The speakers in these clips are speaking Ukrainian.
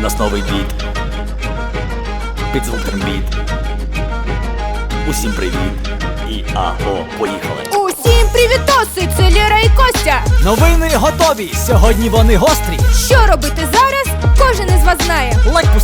Нас новий біт. Під звук трембіт. Усім привіт. І аго, поїхали. Усім привітоси! Це Лєра і Костя! Новини готові. Сьогодні вони гострі. Що робити зараз? Кожен із вас знає.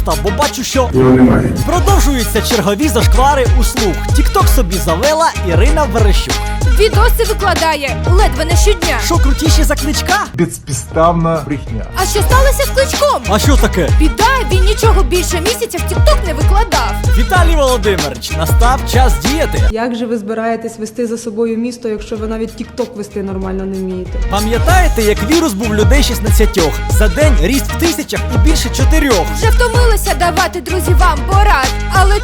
Лайк бо бачу, що немає продовжуються чергові зашквари у слух. Тікток собі завела Ірина Верещук. Відоси викладає ледве не щодня. Що крутіше за кличка? Безпідставна брехня. А що сталося з кличком? А що таке? Біда, він нічого більше місяця в Тікток не викладав. Віталій Володимирович, настав час діяти. Як же ви збираєтесь вести за собою місто, якщо ви навіть тік-ток вести нормально не вмієте? Пам'ятаєте, як вірус був людей 16? За день ріст в тисячах і більше чотирьох. Вже втомилися давати друзі вам порад, але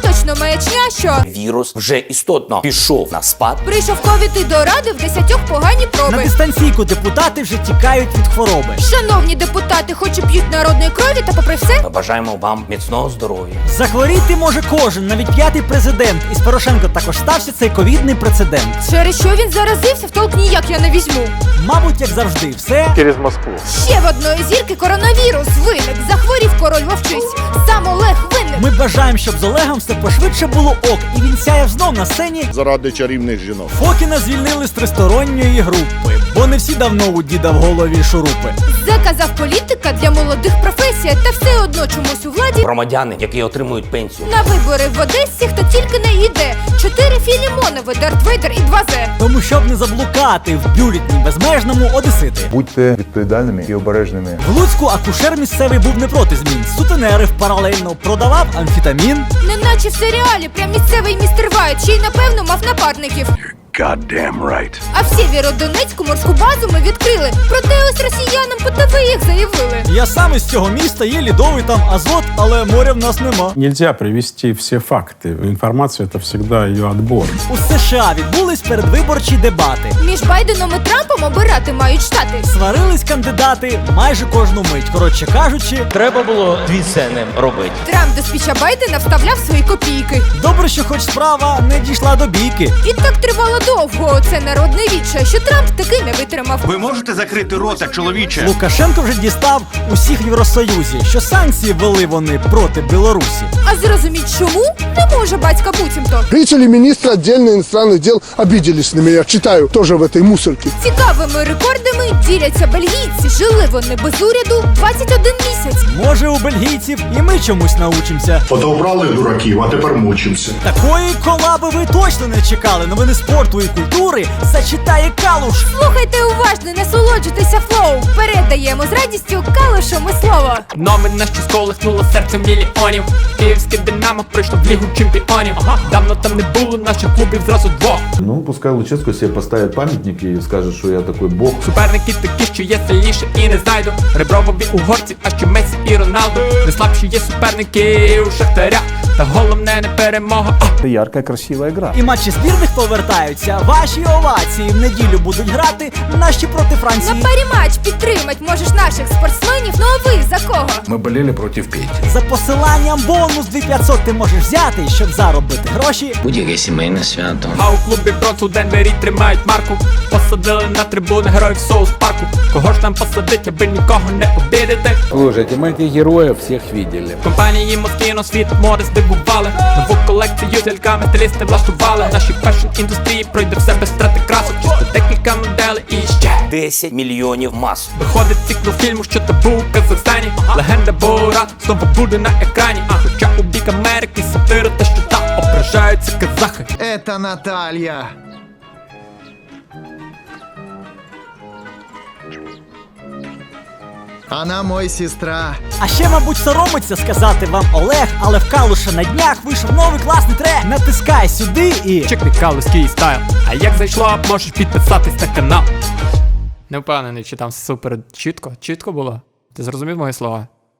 що Вірус вже істотно пішов на спад. прийшов ковід і дорадив десятьох погані На дистанційку депутати вже тікають від хвороби. Шановні депутати, хоч і п'ють народної крові, та попри все, Ми бажаємо вам міцного здоров'я. Захворіти може кожен, навіть п'ятий президент. Із Порошенко також стався цей ковідний прецедент. через що він заразився, в толк ніяк я не візьму. Мабуть, як завжди, все Через Москву. Ще в одної зірки коронавірус виник. Захворів король вовчись. Сам Олег. Ми бажаємо, щоб з Олегом все пошвидше було ок, і він сяяв знов на сцені. заради чарівних жінок. Фокіна звільнили з тристоронньої групи, бо не всі давно у діда в голові шурупи. Заказав політика для молодих професія, та все одно чомусь у владі. Громадяни, які отримують пенсію. На вибори в Одесі хто тільки не йде. Чотири Філімонови, Дарт Вейдер і два Зе. Тому щоб не заблукати в бюлітні безмежному одесити. Будьте відповідальними і обережними. В Луцьку акушер місцевий був не проти змін. Сутенерив паралельно продавав амфетамін. Неначе в серіалі, прям місцевий містер Вайт, ще й напевно мав напарників. Goddamn right. А в Сєвєродонецьку морську базу ми відкрили. Проте ось росіянам по ТВ їх заявили. Я сам із цього міста є лідовий там азот, але моря в нас нема. Нельзя привести все факты. Информация это всегда ее отбор. У США відбулись передвиборчі дебати. Між Байденом і Трампом обирати мають штати. Сварились кандидати майже кожну мить. Коротше кажучи, Треба було дві сцени робити. Трамп до спіча Байдена вставляв свої копійки. добре, що хоч справа не дійшла до бійки. І так тривало довго. Це народне відчай, що Трамп таки не витримав. Ви можете закрити рота, чоловіче? Лукашенко вже дістав усіх в Євросоюзі, що санкції ввели вони проти Білорусі. А зрозуміть, чому не може батька буцімто. Видите ли, министры отдельных иностранных дел обиделись на меня. Читаю тоже в этой мусорке. Цікавими рекордами діляться бельгійці. Жили вони без уряду 21 місяць. Може, у бельгійців і ми чомусь научимося. Подобрали дураків, а тепер мучимося. Такої колаби ви точно не чекали. Новини спорту і культури зачитає Калуш. Слухайте уважно, насолоджуйтеся флоу. Передаємо з радістю калушому слово. Номер на що сколихнуло серце мільйонів Київське динамо прийшло в лігу чемпіонів Ага. Давно там не було наших клубів зразу двох Ну, пускай Луческо себе поставить памятник і скаже, що я такой бог. Суперники такі, що є сильніше і не знайду Ребровові угорці, а ще Месі і Роналду Не слабші є суперники у Шахтаря Та головне не перемога а. Яркая, красивая игра. І матчі збірних повертаються. Ваші овації в неділю будуть грати наші проти На Франції. парі матч підтримать можеш наших спортсменів. Ну а ви за кого? Мы болели против Пети. За посиланням бонус 2500 ти можеш взяти, щоб заробити гроші. Будь-яке сімейне свято. А у клубі бронз у Денвері тримають марку Посадили на трибуни героїв соус парку Кого ж там посадить, аби нікого не обідати Слушайте, мы этих героев всех видели. Компанії Москіно світ моди здивували Нову колекцію з ляльками стилісти влаштували Наші фешн індустрії пройде все без страти красок Чисто декілька моделей і ще 10 мільйонів масок. Виходить цикл фільму, що та був у Казахстані Легенда Бора знову буде на екрані А хоча у бік Америки сатира та що та ображаються казахи Это Наталья. Она мой сестра. А ще, мабуть, соромиться сказати вам Олег, але в Калуша на днях вийшов новий класний трек. Натискай сюди і. Чекни калуський стайл А як зайшло, можеш підписатись на канал Не впевнений, чи там супер чітко, чітко було? Ти зрозумів мої слова?